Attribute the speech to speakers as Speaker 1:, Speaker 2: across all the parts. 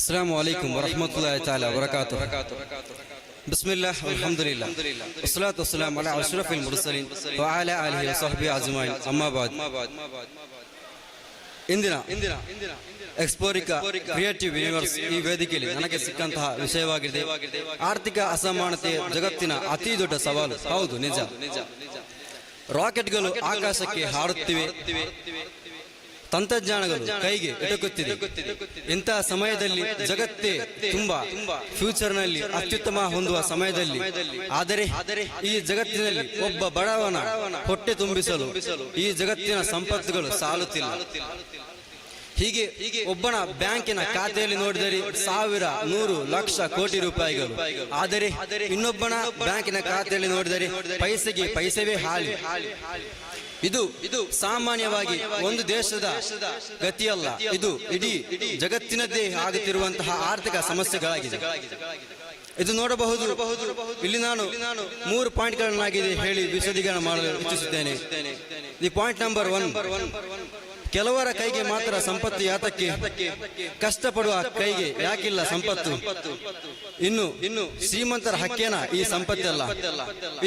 Speaker 1: السلام عليكم ورحمة الله تعالى وبركاته بسم الله والحمد لله والصلاة والسلام على أشرف المرسلين وعلى آله وصحبه أجمعين أما بعد ಇಂದಿನ ಎಕ್ಸ್ಪೋರಿಕಾ creative universe ಈ ವೇದಿಕೆಯಲ್ಲಿ ನನಗೆ ಸಿಕ್ಕಂತಹ ವಿಷಯವಾಗಿದೆ ಆರ್ಥಿಕ ಅಸಮಾನತೆ ಜಗತ್ತಿನ ಅತಿ ದೊಡ್ಡ ಸವಾಲು ಹೌದು ನಿಜ ರಾಕೆಟ್ಗಳು ಆಕಾಶಕ್ಕೆ ಹಾರುತ್ತಿವೆ ತಂತ್ರಜ್ಞಾನಗಳು ಕೈಗೆ ಎಟಕುತ್ತಿದೆ. ಇಂತಹ ಸಮಯದಲ್ಲಿ ಜಗತ್ತೇ ತುಂಬಾ ಫ್ಯೂಚರ್ನಲ್ಲಿ ಅತ್ಯುತ್ತಮ ಹೊಂದುವ ಸಮಯದಲ್ಲಿ. ಆದರೆ ಈ ಜಗತ್ತಿನಲ್ಲಿ ಒಬ್ಬ ಬಡವನ ಹೊಟ್ಟೆ ತುಂಬಿಸಲು ಈ ಜಗತ್ತಿನ ಸಂಪತ್ತುಗಳು ಸಾಲುತ್ತಿಲ್ಲ. ಹೀಗೆ ಒಬ್ಬನ ಬ್ಯಾಂಕಿನ ಖಾತೆಯಲ್ಲಿ ನೋಡಿದರೆ ಸಾವಿರ ನೂರು ಲಕ್ಷ ಕೋಟಿ ರೂಪಾಯಿಗಳು. ಆದರೆ ಇನ್ನೊಬ್ಬನ ಬ್ಯಾಂಕಿನ ಖಾತೆಯಲ್ಲಿ ನೋಡಿದರೆ ಪೈಸೆಗೆ ಪೈಸೆವೇ ಹಾಲಿ. ಇದು ಇದು ಸಾಮಾನ್ಯವಾಗಿ ಒಂದು ದೇಶದ ಗತಿಯಲ್ಲ. ಇದು ಇಡೀ ಜಗತ್ತಿನದ್ದೇ ಆಗುತ್ತಿರುವಂತಹ ಆರ್ಥಿಕ ಸಮಸ್ಯೆಗಳಾಗಿದೆ. ಇದು ನೋಡಬಹುದು. ಇಲ್ಲಿ ನಾನು ಮೂರು ಪಾಯಿಂಟ್ಗಳನ್ನಾಗಿದೆ ಹೇಳಿ ವಿಶದೀಕರಣ ಮಾಡಲು ಇಚ್ಛಿಸುತ್ತೇನೆ. The point number one. ಕೆಲವರ ಕೈಗೆ ಮಾತ್ರ ಸಂಪತ್ತು ಯಾತಕ್ಕೆ? ಕಷ್ಟಪಡುವ ಕೈಗೆ ಯಾಕಿಲ್ಲ ಸಂಪತ್ತು? ಇನ್ನು ಇನ್ನು ಶ್ರೀಮಂತರ ಹಕ್ಕೇನ ಈ ಸಂಪತ್ತಲ್ಲ.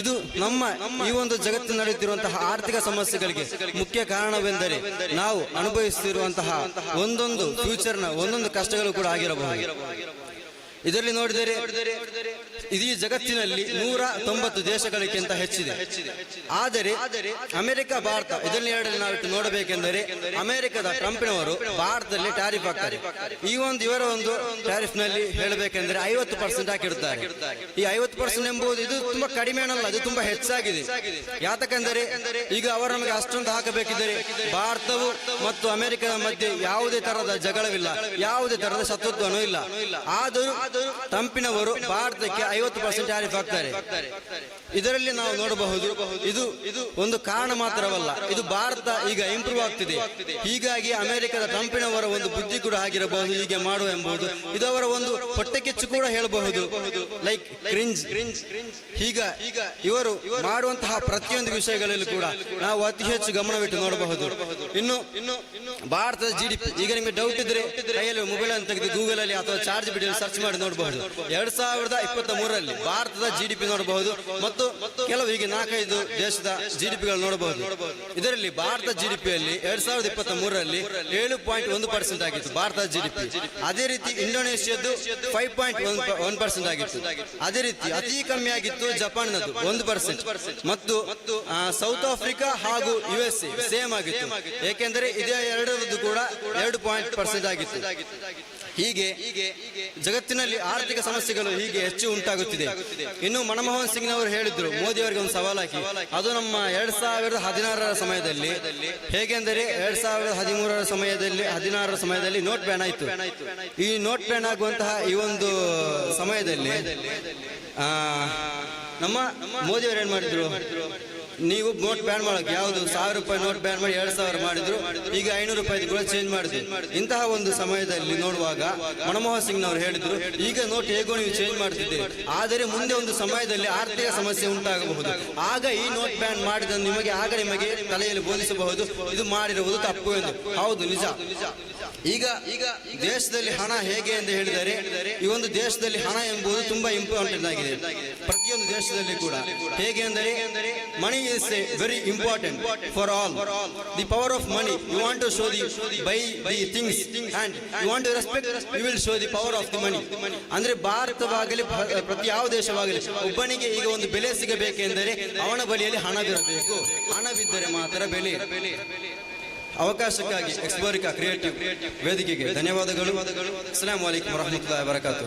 Speaker 1: ಇದು ನಮ್ಮ ಈ ಒಂದು ಜಗತ್ತು ನಡೆಯುತ್ತಿರುವಂತಹ ಆರ್ಥಿಕ ಸಮಸ್ಯೆಗಳಿಗೆ ಮುಖ್ಯ ಕಾರಣವೆಂದರೆ ನಾವು ಅನುಭವಿಸುತ್ತಿರುವಂತಹ ಒಂದೊಂದು ಫ್ಯೂಚರ್ನ ಒಂದೊಂದು ಕಷ್ಟಗಳು ಕೂಡ ಆಗಿರಬಹುದು. ಇದರಲ್ಲಿ ನೋಡಿದರೆ ಇಡೀ ಜಗತ್ತಿನಲ್ಲಿ ನೂರ ತೊಂಬತ್ತು ದೇಶಗಳಿಗಿಂತ ಹೆಚ್ಚಿದೆ. ಆದರೆ ಅಮೆರಿಕ, ಭಾರತ ಇದರಲ್ಲಿ ಎರಡರಲ್ಲಿ ನಾವು ನೋಡಬೇಕೆಂದರೆ ಅಮೆರಿಕದ ಟ್ರಂಪ್ನವರು ಭಾರತದಲ್ಲಿ ಟ್ಯಾರಿಫ್ ಹಾಕ್ತಾರೆ. ಈ ಒಂದು, ಇವರ ಒಂದು ಟ್ಯಾರಿಫ್ನಲ್ಲಿ ಹೇಳಬೇಕೆಂದರೆ ಐವತ್ತು ಪರ್ಸೆಂಟ್ ಹಾಕಿರುತ್ತಾರೆ. ಈ ಐವತ್ತು ಪರ್ಸೆಂಟ್ ಎಂಬುದು ಇದು ತುಂಬಾ ಕಡಿಮೆ ಅನ್ನಲ್ಲ, ಅದು ತುಂಬಾ ಹೆಚ್ಚಾಗಿದೆ. ಯಾತಕಂದರೆ ಈಗ ಅವರು ನಮಗೆ ಅಷ್ಟೊಂದು ಹಾಕಬೇಕಿದ್ದರೆ ಭಾರತವು ಮತ್ತು ಅಮೆರಿಕದ ಮಧ್ಯೆ ಯಾವುದೇ ತರಹದ ಜಗಳವಿಲ್ಲ, ಯಾವುದೇ ತರಹದ ಶತ್ರುತ್ವನೂ ಇಲ್ಲ. ಆದರೂ ಟ್ರಂಪಿನವರು ಭಾರತಕ್ಕೆ ಐವತ್ತು ಪರ್ಸೆಂಟ್ ಟ್ಯಾರಿಫ್ ಹಾಕ್ತಾರೆ. ಇದರಲ್ಲಿ ನಾವು ನೋಡಬಹುದು, ಇದು ಒಂದು ಕಾರಣ ಮಾತ್ರವಲ್ಲ, ಇದು ಭಾರತ ಈಗ ಇಂಪ್ರೂವ್ ಆಗ್ತಿದೆ. ಹೀಗಾಗಿ ಅಮೆರಿಕದ ಟ್ರಂಪಿನವರ ಒಂದು ಬುದ್ಧಿ ಕೂಡ ಆಗಿರಬಹುದು, ಹೀಗೆ ಮಾಡುವ ಎಂಬುದು. ಇದು ಅವರ ಒಂದು ಹೊಟ್ಟೆ ಕೆಚ್ಚು ಕೂಡ ಹೇಳಬಹುದು ಲೈಕ್ ಕ್ರಿಂಜ್ ಈಗ ಇವರು ಮಾಡುವಂತಹ ಪ್ರತಿಯೊಂದು ವಿಷಯಗಳಲ್ಲೂ ಕೂಡ ನಾವು ಅತಿ ಹೆಚ್ಚು ಗಮನವಿಟ್ಟು ನೋಡಬಹುದು. ಇನ್ನು ಭಾರತದ ಜಿಡಿಪಿ ಈಗ ನಿಮಗೆ ಡೌಟ್ ಇದ್ರೆ ಕೈಯಲ್ಲಿ ಮೊಬೈಲ್ ಅನ್ನು ತೆಗೆದು ಗೂಗಲ್ ಅಲ್ಲಿ ಅಥವಾ ಚಾರ್ಜ್ ಬಿಡಿ ಸರ್ಚ್ ಮಾಡಿ ನೋಡಬಹುದು. ಎರಡ್ ಸಾವಿರದ ಇಪ್ಪತ್ತ ಮೂರರಲ್ಲಿ ಭಾರತದ ಜಿ ಡಿ ಪಿ ನೋಡಬಹುದು ಮತ್ತು ಕೆಲವು ಈಗ ನಾಲ್ಕೈದು ದೇಶದ ಜಿ ಡಿ ಪಿಗಳು ನೋಡಬಹುದು. ಇದರಲ್ಲಿ ಭಾರತ ಜಿ ಡಿ ಪಿಯಲ್ಲಿ ಎರಡ್ ಸಾವಿರದ ಇಪ್ಪತ್ತ ಮೂರರಲ್ಲಿ ಏಳು ಪಾಯಿಂಟ್ ಒಂದು ಪರ್ಸೆಂಟ್ ಆಗಿತ್ತು ಭಾರತದ ಜಿ ಡಿ ಪಿ ಅದೇ ರೀತಿ ಇಂಡೋನೇಷ್ಯಾದ್ದು ಫೈವ್ ಪಾಯಿಂಟ್ ಒನ್ ಪರ್ಸೆಂಟ್ ಆಗಿತ್ತು. ಅದೇ ರೀತಿ ಅತಿ ಕಮ್ಮಿ ಆಗಿತ್ತು ಜಪಾನ್ನದು ಒಂದು ಪರ್ಸೆಂಟ್. ಮತ್ತು ಸೌತ್ ಆಫ್ರಿಕಾ ಹಾಗೂ ಯು ಎಸ್ ಸೇಮ್ ಆಗಿತ್ತು. ಏಕೆಂದರೆ ಇದೇ ಎರಡರದ್ದು ಕೂಡ ಎರಡು ಪಾಯಿಂಟ್ ಪರ್ಸೆಂಟ್ ಆಗಿತ್ತು. ಹೀಗೆ ಜಗತ್ತಿನಲ್ಲಿ ಆರ್ಥಿಕ ಸಮಸ್ಯೆಗಳು ಹೀಗೆ ಹೆಚ್ಚು ಉಂಟಾಗುತ್ತಿದೆ. ಇನ್ನು ಮನಮೋಹನ್ ಸಿಂಗ್ ಅವರು ಹೇಳಿದ್ರು ಮೋದಿ ಅವರಿಗೆ ಒಂದು ಸವಾಲು ಹಾಕಿ. ಅದು ನಮ್ಮ ಎರಡ್ ಸಾವಿರದ ಹದಿನಾರರ ಸಮಯದಲ್ಲಿ. ಹೇಗೆಂದರೆ ಎರಡ್ ಸಾವಿರದ ಹದಿಮೂರರ ಸಮಯದಲ್ಲಿ, ಹದಿನಾರರ ಸಮಯದಲ್ಲಿ ನೋಟ್ ಬ್ಯಾನ್ ಆಯಿತು. ಈ ನೋಟ್ ಬ್ಯಾನ್ ಆಗುವಂತಹ ಈ ಒಂದು ಸಮಯದಲ್ಲಿ ನಮ್ಮ ಮೋದಿ ಅವರು ಏನ್ ಮಾಡಿದ್ರು? ನೀವು ನೋಟ್ ಬ್ಯಾನ್ ಮಾಡಕ್ಕೆ ಯಾವುದು ಸಾವಿರ ರೂಪಾಯಿ ನೋಟ್ ಬ್ಯಾನ್ ಮಾಡಿ ಎರಡ್ ಸಾವಿರ ಮಾಡಿದ್ರು, ಈಗ ಐನೂರು ರೂಪಾಯಿ ಕೂಡ ಚೇಂಜ್ ಮಾಡಿದ್ರು ಇಂತಹ ಒಂದು ಸಮಯದಲ್ಲಿ ನೋಡುವಾಗ ಮನಮೋಹನ್ ಸಿಂಗ್ ನವರು ಹೇಳಿದ್ರು, ಈಗ ನೋಟ್ ಹೇಗೋ ನೀವು ಚೇಂಜ್ ಮಾಡ್ತಿದ್ದೀರಿ. ಆದರೆ ಮುಂದೆ ಒಂದು ಸಮಯದಲ್ಲಿ ಆರ್ಥಿಕ ಸಮಸ್ಯೆ ಉಂಟಾಗಬಹುದು. ಆಗ ಈ ನೋಟ್ ಬ್ಯಾನ್ ಮಾಡಿದ ನಿಮಗೆ, ಆಗ ನಿಮಗೆ ತಲೆಯಲ್ಲಿ ಬೋಧಿಸಬಹುದು, ಇದು ಮಾಡಿರುವುದು ತಪ್ಪು ಎಂದು. ಹೌದು, ನಿಜ. ಈಗ ಈಗ ದೇಶದಲ್ಲಿ ಹಣ ಹೇಗೆ ಎಂದು ಹೇಳಿದರೆ, ಈ ಒಂದು ದೇಶದಲ್ಲಿ ಹಣ ಎಂಬುದು ತುಂಬಾ ಇಂಪಾರ್ಟೆಂಟ್ ಆಗಿದೆ. ಪ್ರತಿಯೊಂದು ದೇಶದಲ್ಲಿ ಕೂಡ. ಹೇಗೆ ಅಂದರೆ money is a very important for all the power of money you want to show the buy the things and you want to respect you will show the power of the money ಅಂದ್ರೆ ಭಾರತವಾಗಲಿ ಪ್ರತಿ ಯಾವ ದೇಶವಾಗಲಿ, ಒಬ್ಬನಿಗೆ ಈಗ ಒಂದು ಬೆಲೆ ಸಿಗಬೇಕೆಂದರೆ ಅವನ ಬಳಿಯಲ್ಲಿ ಹಣವಿರಬೇಕು ಹಣವಿದ್ದರೆ ಮಾತ್ರ ಬೆಲೆ. ಅವಕಾಶಕ್ಕಾಗಿ ಎಕ್ಸ್ಪೋರಿಕಾ ಕ್ರಿಯೇಟಿವ್ ವೇದಿಕೆಗೆ ಧನ್ಯವಾದಗಳು. ವಲೈಕುಂ ವರಹಮತುಲ್ಲಾಹಿ ವಬರಕಾತು